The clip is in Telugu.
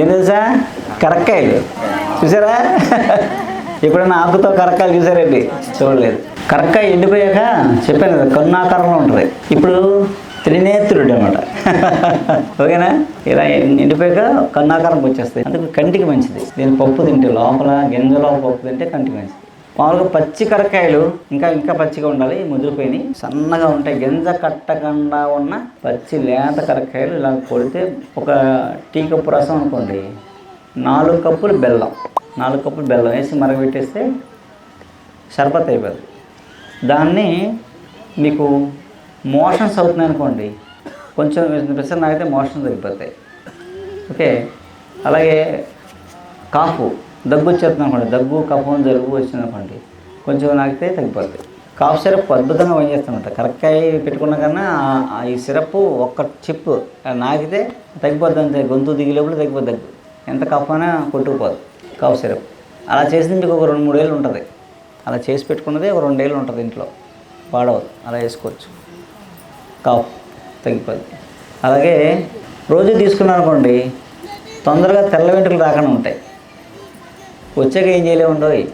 ఏం తెలుసా? కరక్కాయలు. చూసారా? ఎప్పుడైనా ఆకుతో కరక్కాయలు చూసారండి? చూడలేదు. కరక్కాయ ఎండిపోయాక చెప్పాను కదా కన్నాకారంలో ఉంటుంది. ఇప్పుడు త్రినేత్రుడు అనమాట ఓకేనా? ఇలా ఎండిపోయాక కన్నాకారం వచ్చేస్తాయి. అందుకు కంటికి మంచిది. దీని పప్పు తింటే లోపల గింజలో పప్పు తింటే కంటికి మంచిది. మామూలుగా పచ్చి కరకాయలు ఇంకా ఇంకా పచ్చిగా ఉండాలి ముదిరిపోయినాయి. సన్నగా ఉంటాయి. గింజ కట్టకుండా ఉన్న పచ్చి లేత కరక్కాయలు ఇలా కొడితే ఒక టీ కప్పు రసం అనుకోండి నాలుగు కప్పులు బెల్లం. నాలుగు కప్పులు బెల్లం వేసి మరగబెట్టేస్తే షర్బత్ అయిపోతుంది దాన్ని మీకు మోషన్స్ అవుతున్నాయి అనుకోండి కొంచెం పెసర్ అయితే మోషన్స్ అయిపోతాయి ఓకే? అలాగే కాపు దగ్గు వచ్చేస్తుంది అనుకోండి. దగ్గు కఫం జలుబు వచ్చింది అనుకోండి కొంచెం నాకితే తగ్గిపోతుంది కాఫ్ సిరప్ అద్భుతంగా పనిచేస్తుందంట. కరెక్ట్గా పెట్టుకున్న కన్నా ఆ- ఈ సిరప్ ఒక్క చిప్ నాకితే తగ్గిపోద్ది అంతే. గొంతు దిగిలేప్పుడు తగ్గిపోద్ది దగ్గు. ఎంత కఫ్ అయినా కొట్టుకుపోదు కాఫ్ సిరప్. అలా చేసింది మీకు ఒక రెండు మూడేళ్ళు ఉంటుంది. అలా చేసి పెట్టుకున్నది ఒక రెండేళ్ళు ఉంటుంది ఇంట్లో. వాడవద్దు అలా వేసుకోవచ్చు కాఫ్ తగ్గిపోద్ది. అలాగే రోజు తీసుకున్నారనుకోండి తొందరగా తెల్ల వెంట్రుకలు రాకుండా ఉంటాయి. ഉച്ചക്ക് ഇഞ്ചിയിലും കൊണ്ടുപോയി